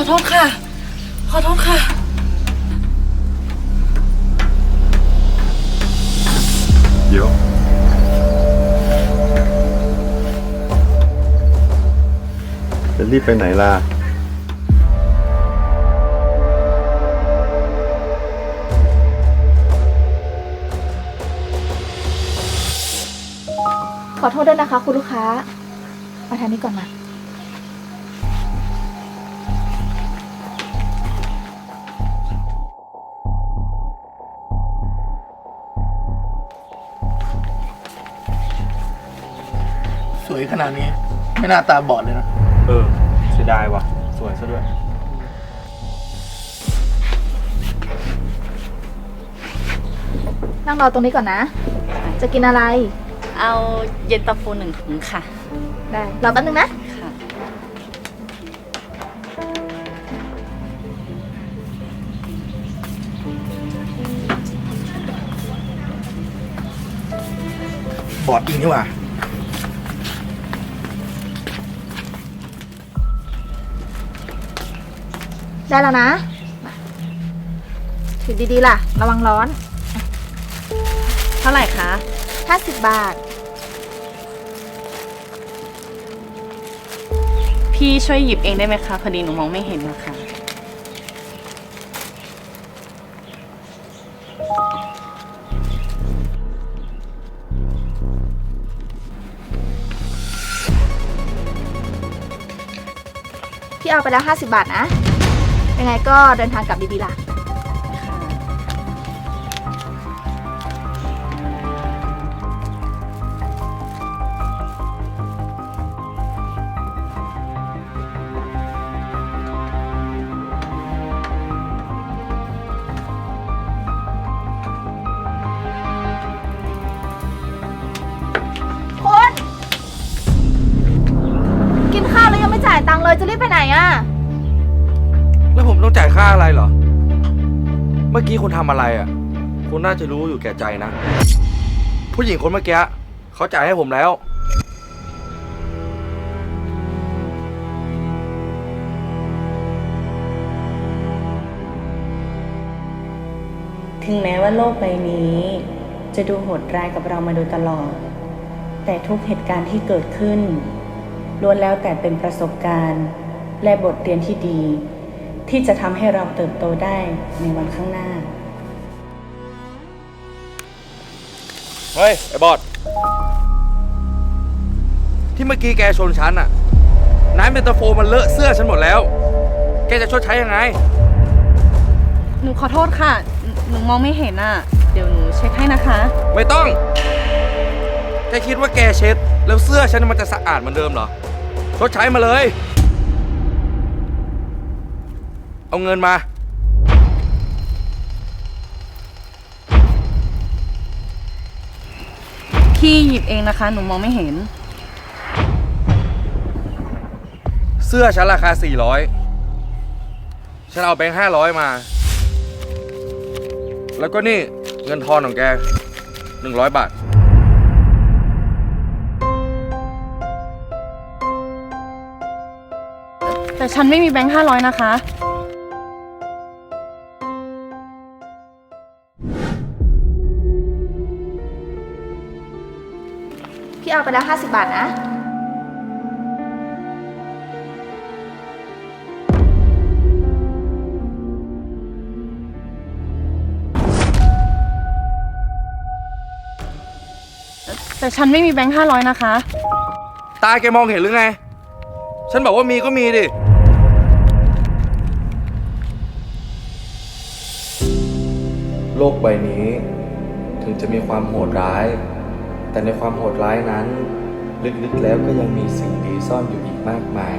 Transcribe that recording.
อโทษค่ะ ขอโทษค่ะ เดี๋ยว จะรีบไปไหนล่ะ ขอโทษด้วยนะคะ คุณลูกค้า มาทางนี้ก่อนมา วยขนาดนี้ ไม่น่าตาบอดเลยนะ เออเสียดายว่ะ สวยซะด้วย นั่งรอตรงนี้ก่อนนะ จะกินอะไร เอาเย็นตาโฟหนึ่งถุงค่ะได้ รอแป๊บนึงนะ ค่ะ บอดจริงนี่หว่า ได้แล้วนะมาถือดีๆล่ะ ระวังร้อน เท่าไหร่คะ 50 บาท พี่ช่วยหยิบเองได้ไหมคะ พอดีหนูมองไม่เห็นนะคะ พี่เอาไปแล้ว 50 บาทนะ ยังไงก็เดินทางกลับดีๆล่ะ คุณ กินข้าวแล้วยังไม่จ่ายตังค์เลยจะรีบไปไหนอะ ต้องจ่ายค่าอะไรเหรอ เมื่อกี้คุณทำอะไรอะ คุณน่าจะรู้อยู่แก่ใจนะ ผู้หญิงคนเมื่อกี้เขาจ่ายให้ผมแล้ว ถึงแม้ว่าโลกใบนี้ จะดูโหดร้ายกับเรามาโดยตลอด แต่ทุกเหตุการณ์ที่เกิดขึ้นล้วนแล้วแต่เป็นประสบการณ์ และบทเรียนที่ดี ที่จะทำให้เราเติบโตได้ในวันข้างหน้า เฮ้ย ไอ้บอดที่เมื่อกี้แกชนฉันอะน้ำเย็นตาโฟมันเลอะเสื้อฉันหมดแล้ว แกจะชดใช้ยังไง หนูขอโทษค่ะ หนูมองไม่เห็นอะ เดี๋ยวหนูเช็คให้นะคะ ไม่ต้อง แกคิดว่าแกเช็ด แล้วเสื้อฉันมันจะสะอาดเหมือนเดิมเหรอ ชดใช้มาเลย เอาเงินมา พี่หยิบเองนะคะ หนูมองไม่เห็น เสื้อฉันราคา 400 ฉันเอาแบงค์500 มา แล้วก็นี่เงินทอนของแก 100 บาท แต่ฉันไม่มีแบงค์ห้าร้อยนะคะ พี่เอาไปแล้ว 50 บาทนะ แต่ฉันไม่มีแบงค์ห้าร้อยนะคะ ตาแกมองเห็นหรือไง ฉันบอกว่ามีก็มีดิ โลกใบนี้ ถึงจะมีความโหดร้าย แต่ในความโหดร้ายนั้น ลึกๆแล้วก็ยังมีสิ่งดีซ่อนอยู่อีกมากมาย